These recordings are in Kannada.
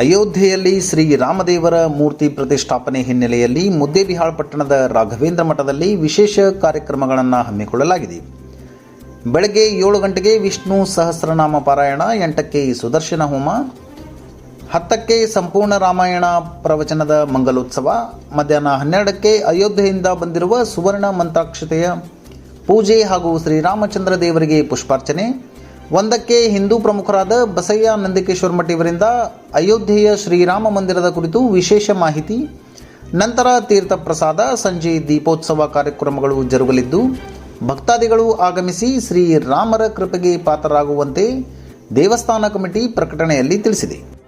ಅಯೋಧ್ಯೆಯಲ್ಲಿ ಶ್ರೀ ರಾಮದೇವರ ಮೂರ್ತಿ ಪ್ರತಿಷ್ಠಾಪನೆ ಹಿನ್ನೆಲೆಯಲ್ಲಿ ಮುದ್ದೇಬಿಹಾಳ್ ಪಟ್ಟಣದ ರಾಘವೇಂದ್ರ ಮಠದಲ್ಲಿ ವಿಶೇಷ ಕಾರ್ಯಕ್ರಮಗಳನ್ನು ಹಮ್ಮಿಕೊಳ್ಳಲಾಗಿದೆ. ಬೆಳಗ್ಗೆ ಏಳು ಗಂಟೆಗೆ ವಿಷ್ಣು ಸಹಸ್ರನಾಮ ಪಾರಾಯಣ, ಎಂಟಕ್ಕೆ ಸುದರ್ಶನ ಹೋಮ, ಹತ್ತಕ್ಕೆ ಸಂಪೂರ್ಣ ರಾಮಾಯಣ ಪ್ರವಚನದ ಮಂಗಲೋತ್ಸವ, ಮಧ್ಯಾಹ್ನ ಹನ್ನೆರಡಕ್ಕೆ ಅಯೋಧ್ಯೆಯಿಂದ ಬಂದಿರುವ ಸುವರ್ಣ ಮಂತ್ರಾಕ್ಷತೆಯ ಪೂಜೆ ಹಾಗೂ ಶ್ರೀರಾಮಚಂದ್ರ ದೇವರಿಗೆ ಪುಷ್ಪಾರ್ಚನೆ ಒಂದಕ್ಕೆ ಹಿಂದೂ ಪ್ರಮುಖರಾದ ಬಸಯ್ಯ ನಂದಿಕೇಶ್ವರ ಮಠ ಇವರಿಂದ ಅಯೋಧ್ಯೆಯ ಶ್ರೀರಾಮ ಮಂದಿರದ ಕುರಿತು ವಿಶೇಷ ಮಾಹಿತಿ, ನಂತರ ತೀರ್ಥ ಪ್ರಸಾದ, ಸಂಜೆ ದೀಪೋತ್ಸವ ಕಾರ್ಯಕ್ರಮಗಳು ಜರುಗಲಿದ್ದು, ಭಕ್ತಾದಿಗಳು ಆಗಮಿಸಿ ಶ್ರೀರಾಮರ ಕೃಪೆಗೆ ಪಾತ್ರರಾಗುವಂತೆ ದೇವಸ್ಥಾನ ಕಮಿಟಿ ಪ್ರಕಟಣೆಯಲ್ಲಿ ತಿಳಿಸಿದೆ.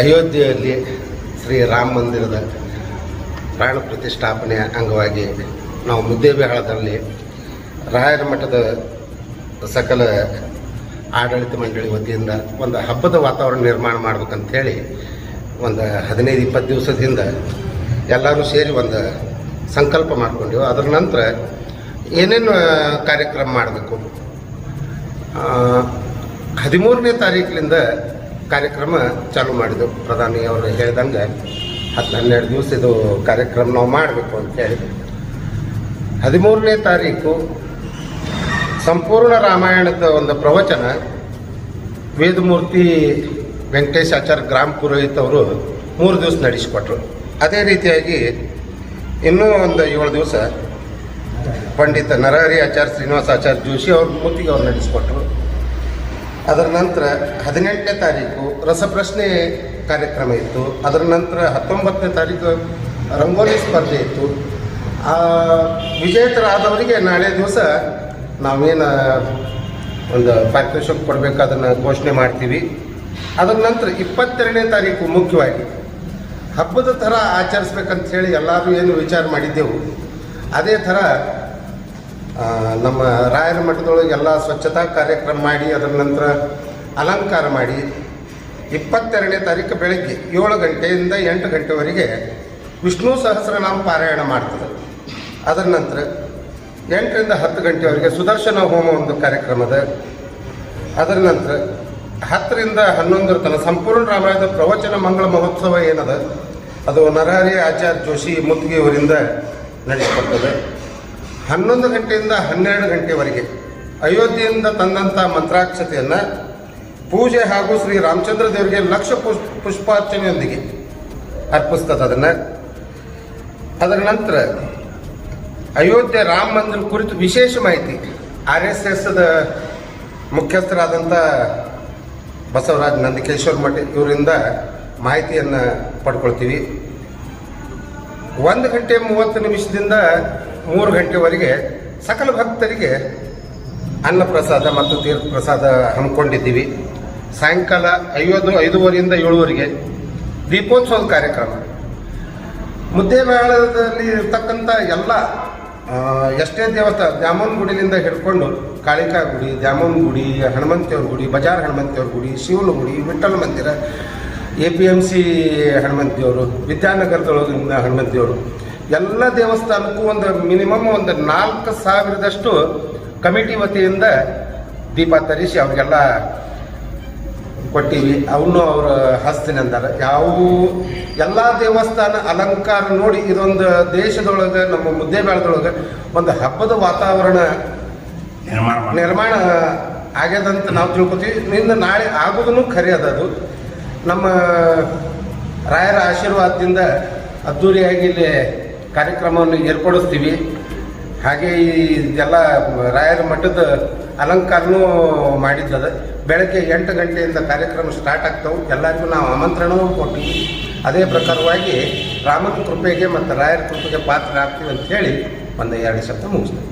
ಅಯೋಧ್ಯೆಯಲ್ಲಿ ಶ್ರೀ ರಾಮ ಮಂದಿರದ ಪ್ರಾಣ ಪ್ರತಿಷ್ಠಾಪನೆಯ ಅಂಗವಾಗಿ ನಾವು ಮುದ್ದೇಬಿಹಾಳದಲ್ಲಿ ರಾಯರ ಮಠದ ಸಕಲ ಆಡಳಿತ ಮಂಡಳಿ ವತಿಯಿಂದ ಒಂದು ಹಬ್ಬದ ವಾತಾವರಣ ನಿರ್ಮಾಣ ಮಾಡ್ಬೇಕಂತೇಳಿ ಒಂದು ಹದಿನೈದು, ಇಪ್ಪತ್ತು ದಿವಸದಿಂದ ಎಲ್ಲರೂ ಸೇರಿ ಒಂದು ಸಂಕಲ್ಪ ಮಾಡ್ಕೊಂಡೆವು. ಅದರ ನಂತರ ಏನೇನು ಕಾರ್ಯಕ್ರಮ ಮಾಡಬೇಕು? ಹದಿಮೂರನೇ ತಾರೀಕಿನಿಂದ ಕಾರ್ಯಕ್ರಮ ಚಾಲೂ ಮಾಡಿದೆವು. ಪ್ರಧಾನಿ ಅವರು ಹೇಳಿದಂಗೆ ಹತ್ತು ಹನ್ನೆರಡು ದಿವಸ ಇದು ಕಾರ್ಯಕ್ರಮ ನಾವು ಮಾಡಬೇಕು ಅಂತ ಹೇಳಿದ್ರು ಹದಿಮೂರನೇ ತಾರೀಕು ಸಂಪೂರ್ಣ ರಾಮಾಯಣದ ಒಂದು ಪ್ರವಚನ ವೇದಮೂರ್ತಿ ವೆಂಕಟೇಶ್ ಆಚಾರ್ಯ ಗ್ರಾಮ ಪುರೋಹಿತ್ ಅವರು ಮೂರು ದಿವಸ ನಡೆಸಿಕೊಟ್ರು. ಅದೇ ರೀತಿಯಾಗಿ ಇನ್ನೂ ಒಂದು ಏಳು ದಿವಸ ಪಂಡಿತ ನರಹರಿ ಆಚಾರ್ಯ ಶ್ರೀನಿವಾಸ ಆಚಾರ್ಯ ಜೋಶಿ ಅವ್ರ ಮೂರ್ತಿಗೆ ಅವ್ರು ನಡೆಸಿಕೊಟ್ರು. ಅದರ ನಂತರ ಹದಿನೆಂಟನೇ ತಾರೀಕು ರಸಪ್ರಶ್ನೆ ಕಾರ್ಯಕ್ರಮ ಇತ್ತು. ಅದರ ನಂತರ ಹತ್ತೊಂಬತ್ತನೇ ತಾರೀಕು ರಂಗೋಲಿ ಸ್ಪರ್ಧೆ ಇತ್ತು. ವಿಜೇತರಾದವರಿಗೆ ನಾಳೆ ದಿವಸ ನಾವೇನು ಒಂದು ಪಾರಿತೋಷಿಕ ಕೊಡಬೇಕು ಅದನ್ನು ಘೋಷಣೆ ಮಾಡ್ತೀವಿ. ಅದರ ನಂತರ ಇಪ್ಪತ್ತೆರಡನೇ ತಾರೀಕು ಮುಖ್ಯವಾಗಿ ಹಬ್ಬದ ಥರ ಆಚರಿಸ್ಬೇಕಂತ ಹೇಳಿ ಎಲ್ಲರೂ ಏನು ವಿಚಾರ ಮಾಡಿದ್ದೆವು. ಅದೇ ಥರ ನಮ್ಮ ರಾಯರ ಮಠದೊಳಗೆ ಎಲ್ಲ ಸ್ವಚ್ಛತಾ ಕಾರ್ಯಕ್ರಮ ಮಾಡಿ, ಅದರ ನಂತರ ಅಲಂಕಾರ ಮಾಡಿ, ಇಪ್ಪತ್ತೆರಡನೇ ತಾರೀಕು ಬೆಳಗ್ಗೆ ಏಳು ಗಂಟೆಯಿಂದ ಎಂಟು ಗಂಟೆವರೆಗೆ ವಿಷ್ಣು ಸಹಸ್ರನಾಮ ಪಾರಾಯಣ ಮಾಡ್ತದೆ. ಅದರ ನಂತರ ಎಂಟರಿಂದ ಹತ್ತು ಗಂಟೆವರೆಗೆ ಸುದರ್ಶನ ಹೋಮ ಒಂದು ಕಾರ್ಯಕ್ರಮದ. ಅದರ ನಂತರ ಹತ್ತರಿಂದ ಹನ್ನೊಂದರ ತನಕ ಸಂಪೂರ್ಣ ರಾಮಾಯಣದ ಪ್ರವಚನ ಮಂಗಳ ಮಹೋತ್ಸವ ಏನದ? ಅದು ನರಹರಿ ಆಚಾರ್ಯ ಜೋಶಿ ಮುತ್ತಿಗೆಯವರಿಂದ ನಡೆಸಿಕೊಡ್ತದೆ ಹನ್ನೊಂದು ಗಂಟೆಯಿಂದ ಹನ್ನೆರಡು ಗಂಟೆವರೆಗೆ ಅಯೋಧ್ಯೆಯಿಂದ ತಂದಂಥ ಮಂತ್ರಾಕ್ಷತೆಯನ್ನು ಪೂಜೆ ಹಾಗೂ ಶ್ರೀ ರಾಮಚಂದ್ರ ದೇವರಿಗೆ ಲಕ್ಷ ಪುಷ್ ಪುಷ್ಪಾರ್ಚನೆಯೊಂದಿಗೆ ಅರ್ಪಿಸ್ತದೆ ಅದನ್ನು. ಅದರ ನಂತರ ಅಯೋಧ್ಯೆ ರಾಮ ಮಂದಿರ ಕುರಿತು ವಿಶೇಷ ಮಾಹಿತಿ. ಆರ್ ಎಸ್ ಎಸ್ದ ಮುಖ್ಯಸ್ಥರಾದಂಥ ಬಸವರಾಜ್ ನಂದಿಕೇಶ್ವರ ಮಠ ಇವರಿಂದ ಮಾಹಿತಿಯನ್ನು ಪಡ್ಕೊಳ್ತೀವಿ. ಒಂದು ಗಂಟೆ ಮೂವತ್ತು ನಿಮಿಷದಿಂದ ಮೂರು ಗಂಟೆವರೆಗೆ ಸಕಲ ಭಕ್ತರಿಗೆ ಅನ್ನ ಪ್ರಸಾದ ಮತ್ತು ತೀರ್ಥ ಪ್ರಸಾದ ಹಮ್ಮಿಕೊಂಡಿದ್ದೀವಿ. ಸಾಯಂಕಾಲ ಐವತ್ತು, ಐದೂವರೆಯಿಂದ ಏಳುವರೆಗೆ ದೀಪೋತ್ಸವದ ಕಾರ್ಯಕ್ರಮ. ಮುದ್ದೇಬೇಳದಲ್ಲಿ ಇರ್ತಕ್ಕಂಥ ಎಲ್ಲ ಎಷ್ಟೇ ದೇವಸ್ಥಾನ ದ್ಯಾಮೋನ್ ಗುಡಿಲಿಂದ ಹಿಡ್ಕೊಂಡು ಕಾಳಿಕಾ ಗುಡಿ ದ್ಯಾಮೋನ್ ಗುಡಿ, ಹನುಮಂತೇವ್ರ ಗುಡಿ, ಬಜಾರ್ ಹನುಮಂತೇವ್ರ ಗುಡಿ, ಶಿವನ ಗುಡಿ, ವಿಠ್ಠಲ ಮಂದಿರ, ಎ ಪಿ ಎಂ ಸಿ ಹನುಮಂತೇವರು, ವಿದ್ಯಾನಗರದೊಳಗಿನ ಹನುಮಂತಿಯವರು ಎಲ್ಲ ದೇವಸ್ಥಾನಕ್ಕೂ ಒಂದು ಮಿನಿಮಮ್ ಒಂದು ನಾಲ್ಕು ಸಾವಿರದಷ್ಟು ಕಮಿಟಿ ವತಿಯಿಂದ ದೀಪ ತರಿಸಿ ಅವ್ರಿಗೆಲ್ಲ ಕೊಟ್ಟಿವಿ. ಅವನು ಅವ್ರ ಹಸ್ತಿನಿ ಅಂದಾರ ಯಾವ ಎಲ್ಲ ದೇವಸ್ಥಾನ ಅಲಂಕಾರ ನೋಡಿ ಇದೊಂದು ದೇಶದೊಳಗೆ ನಮ್ಮ ಮುದ್ದೇಬೇಳದೊಳಗೆ ಒಂದು ಹಬ್ಬದ ವಾತಾವರಣ ನಿರ್ಮಾಣ ಆಗ್ಯದಂತ ನಾವು ತಿಳ್ಕೊತೀವಿ. ನಿಂದ ನಾಳೆ ಆಗೋದನ್ನು ಖರೆ ಅದ ಅದು. ನಮ್ಮ ರಾಯರ ಆಶೀರ್ವಾದದಿಂದ ಅದ್ದೂರಿಯಾಗಿ ಇಲ್ಲಿ ಕಾರ್ಯಕ್ರಮವನ್ನು ಏರ್ಪಡಿಸ್ತೀವಿ. ಹಾಗೆ ಈ ಎಲ್ಲ ರಾಯರ ಮಠದ ಅಲಂಕಾರನೂ ಮಾಡಿದ್ದದ. ಬೆಳಗ್ಗೆ ಎಂಟು ಗಂಟೆಯಿಂದ ಕಾರ್ಯಕ್ರಮ ಸ್ಟಾರ್ಟ್ ಆಗ್ತಾವೆ. ಎಲ್ಲರಿಗೂ ನಾವು ಆಮಂತ್ರಣವೂ ಕೊಟ್ಟಿವಿ ಅದೇ ಪ್ರಕಾರವಾಗಿ ರಾಮನ ಕೃಪೆಗೆ ಮತ್ತು ರಾಯರ ಕೃಪೆಗೆ ಪಾತ್ರ ಆಗ್ತೀವಿ ಅಂತ ಹೇಳಿ ಒಂದು ಎರಡು ಶಬ್ದ ಮುಗಿಸ್ತೇವೆ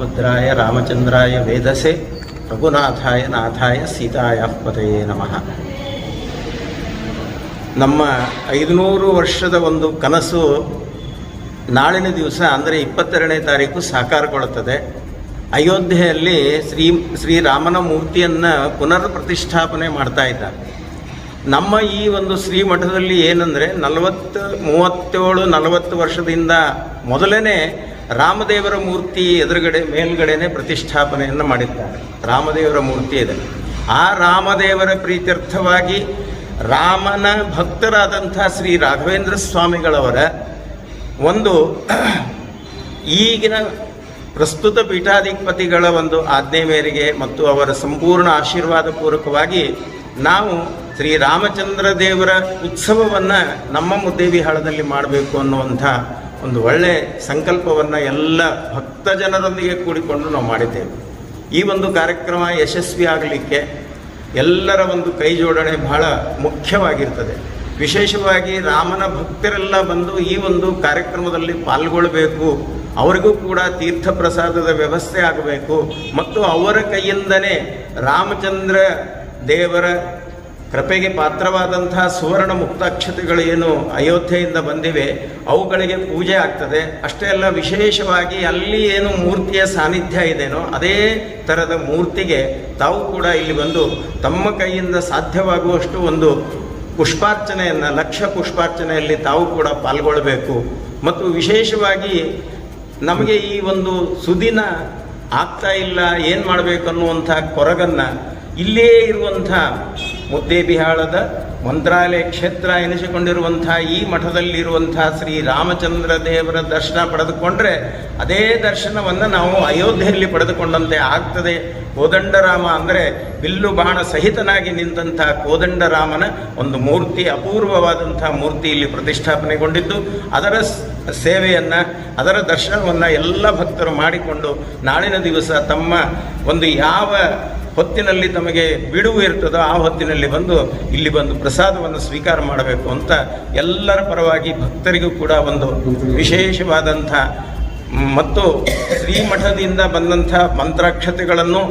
ರಾಮಭದ್ರಾಯ ರಾಮಚಂದ್ರಾಯ ವೇದಸೆ ರಘುನಾಥಾಯ ನಾಥಾಯ ಸೀತಾಯ ಪದಯೇ ನಮಃ ನಮ್ಮ ಐದುನೂರು ವರ್ಷದ ಒಂದು ಕನಸು ನಾಳಿನ ದಿವಸ, ಅಂದರೆ ಇಪ್ಪತ್ತೆರಡನೇ ತಾರೀಕು ಸಾಕಾರಗೊಳ್ಳುತ್ತದೆ. ಅಯೋಧ್ಯೆಯಲ್ಲಿ ಶ್ರೀ, ಶ್ರೀರಾಮನ ಮೂರ್ತಿಯನ್ನು ಪುನರ್ ಪ್ರತಿಷ್ಠಾಪನೆ ಮಾಡ್ತಾ ಇದ್ದಾರೆ. ನಮ್ಮ ಈ ಒಂದು ಶ್ರೀ ಮಠದಲ್ಲಿ ಏನಂದರೆ, ನಲವತ್ತು, ಮೂವತ್ತೇಳು, ನಲವತ್ತು ವರ್ಷದಿಂದ ಮೊದಲನೇ ರಾಮದೇವರ ಮೂರ್ತಿ ಎದುರುಗಡೆ, ಮೇಲ್ಗಡೆನೆ ಪ್ರತಿಷ್ಠಾಪನೆಯನ್ನು ಮಾಡಿದ್ದಾರೆ. ರಾಮದೇವರ ಮೂರ್ತಿ ಇದೆ. ಆ ರಾಮದೇವರ ಪ್ರೀತ್ಯರ್ಥವಾಗಿ ರಾಮನ ಭಕ್ತರಾದಂಥ ಶ್ರೀ ರಾಘವೇಂದ್ರ ಸ್ವಾಮಿಗಳವರ ಒಂದು ಈಗಿನ ಪ್ರಸ್ತುತ ಪೀಠಾಧಿಪತಿಗಳ ಒಂದು ಆಜ್ಞೆ ಮೇರೆಗೆ ಮತ್ತು ಅವರ ಸಂಪೂರ್ಣ ಆಶೀರ್ವಾದ ಪೂರ್ವಕವಾಗಿ ನಾವು ಶ್ರೀ ರಾಮಚಂದ್ರ ದೇವರ ಉತ್ಸವವನ್ನು ನಮ್ಮ ಮುದ್ದೇಬಿಹಾಳದಲ್ಲಿ ಮಾಡಬೇಕು ಅನ್ನುವಂಥ ಒಂದು ಒಳ್ಳೆಯ ಸಂಕಲ್ಪವನ್ನು ಎಲ್ಲ ಭಕ್ತ ಜನರೊಂದಿಗೆ ಕೂಡಿಕೊಂಡು ನಾವು ಮಾಡಿದ್ದೇವೆ. ಈ ಒಂದು ಕಾರ್ಯಕ್ರಮ ಯಶಸ್ವಿ ಆಗಲಿಕ್ಕೆ ಎಲ್ಲರ ಒಂದು ಕೈ ಜೋಡಣೆ ಬಹಳ ಮುಖ್ಯವಾಗಿರ್ತದೆ. ವಿಶೇಷವಾಗಿ ರಾಮನ ಭಕ್ತರೆಲ್ಲ ಬಂದು ಈ ಒಂದು ಕಾರ್ಯಕ್ರಮದಲ್ಲಿ ಪಾಲ್ಗೊಳ್ಳಬೇಕು ಅವರಿಗೂ ಕೂಡ ತೀರ್ಥ ಪ್ರಸಾದದ ವ್ಯವಸ್ಥೆ ಆಗಬೇಕು. ಮತ್ತು ಅವರ ಕೈಯಿಂದನೇ ರಾಮಚಂದ್ರ ದೇವರ ಕೃಪೆಗೆ ಪಾತ್ರವಾದಂತಹ ಸುವರ್ಣ ಮುಕ್ತಾಕ್ಷತೆಗಳು ಏನು ಅಯೋಧ್ಯೆಯಿಂದ ಬಂದಿವೆ, ಅವುಗಳಿಗೆ ಪೂಜೆ ಆಗ್ತದೆ. ಅಷ್ಟೇ ಅಲ್ಲ, ವಿಶೇಷವಾಗಿ ಅಲ್ಲಿ ಏನು ಮೂರ್ತಿಯ ಸಾನ್ನಿಧ್ಯ ಇದೆಯೋ ಅದೇ ಥರದ ಮೂರ್ತಿಗೆ ತಾವು ಕೂಡ ಇಲ್ಲಿ ಬಂದು ತಮ್ಮ ಕೈಯಿಂದ ಸಾಧ್ಯವಾಗುವಷ್ಟು ಒಂದು ಪುಷ್ಪಾರ್ಚನೆಯನ್ನು, ಲಕ್ಷ ಪುಷ್ಪಾರ್ಚನೆಯಲ್ಲಿ ತಾವು ಕೂಡ ಪಾಲ್ಗೊಳ್ಳಬೇಕು ಮತ್ತು ವಿಶೇಷವಾಗಿ ನಮಗೆ ಈ ಒಂದು ಸುದಿನ ಆಗ್ತಾ ಇಲ್ಲ, ಏನು ಮಾಡಬೇಕು ಅನ್ನುವಂಥ ಕೊರಗನ್ನು ಇಲ್ಲೇ ಇರುವಂಥ ಮುದ್ದೇಬಿಹಾಳದ ಮಂತ್ರಾಲಯ ಕ್ಷೇತ್ರ ಎನಿಸಿಕೊಂಡಿರುವಂಥ ಈ ಮಠದಲ್ಲಿರುವಂಥ ಶ್ರೀ ರಾಮಚಂದ್ರ ದೇವರ ದರ್ಶನ ಪಡೆದುಕೊಂಡ್ರೆ ಅದೇ ದರ್ಶನವನ್ನು ನಾವು ಅಯೋಧ್ಯೆಯಲ್ಲಿ ಪಡೆದುಕೊಂಡಂತೆ ಆಗ್ತದೆ. ಕೋದಂಡರಾಮ ಅಂದರೆ ಬಿಲ್ಲು ಬಾಣ ಸಹಿತನಾಗಿ ನಿಂತಹ ಕೋದಂಡರಾಮನ ಒಂದು ಮೂರ್ತಿ ಅಪೂರ್ವವಾದಂಥ ಮೂರ್ತಿ ಇಲ್ಲಿ ಪ್ರತಿಷ್ಠಾಪನೆಗೊಂಡಿದ್ದು. ಅದರ ಸೇವೆಯನ್ನು, ಅದರ ದರ್ಶನವನ್ನು ಎಲ್ಲ ಭಕ್ತರು ಮಾಡಿಕೊಂಡು ನಾಳಿನ ದಿವಸ ತಮ್ಮ ಒಂದು ಯಾವ ಹೊತ್ತಿನಲ್ಲಿ ತಮಗೆ ಬಿಡುವು ಇರ್ತದೋ ಆ ಹೊತ್ತಿನಲ್ಲಿ ಬಂದು ಇಲ್ಲಿ ಬಂದು ಪ್ರಸಾದವನ್ನು ಸ್ವೀಕಾರ ಮಾಡಬೇಕು ಅಂತ ಎಲ್ಲರ ಪರವಾಗಿ ಭಕ್ತರಿಗೂ ಕೂಡ ಒಂದು ವಿಶೇಷವಾದಂಥ ಮತ್ತು ಶ್ರೀಮಠದಿಂದ ಬಂದಂಥ ಮಂತ್ರಾಕ್ಷತೆಗಳನ್ನು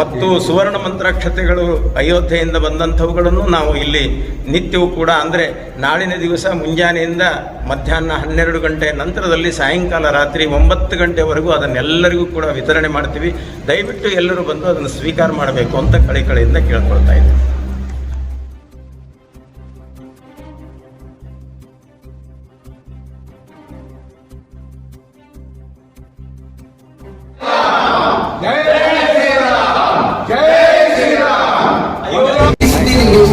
ಮತ್ತು ಸುವರ್ಣ ಮಂತ್ರಾಕ್ಷತೆಗಳು ಅಯೋಧ್ಯೆಯಿಂದ ಬಂದಂಥವುಗಳನ್ನು ನಾವು ಇಲ್ಲಿ ನಿತ್ಯವೂ ಕೂಡ, ಅಂದರೆ ನಾಳಿನ ದಿವಸ ಮುಂಜಾನೆಯಿಂದ ಮಧ್ಯಾಹ್ನ ಹನ್ನೆರಡು ಗಂಟೆ ನಂತರದಲ್ಲಿ ಸಾಯಂಕಾಲ ರಾತ್ರಿ ಒಂಬತ್ತು ಗಂಟೆವರೆಗೂ ಅದನ್ನೆಲ್ಲರಿಗೂ ಕೂಡ ವಿತರಣೆ ಮಾಡ್ತೀವಿ. ದಯವಿಟ್ಟು ಎಲ್ಲರೂ ಬಂದು ಅದನ್ನು ಸ್ವೀಕಾರ ಮಾಡಬೇಕು ಅಂತ ಕಳೆ ಕಳೆಯಿಂದ ಕೇಳ್ಕೊಳ್ತಾ ಇದ್ದೀವಿ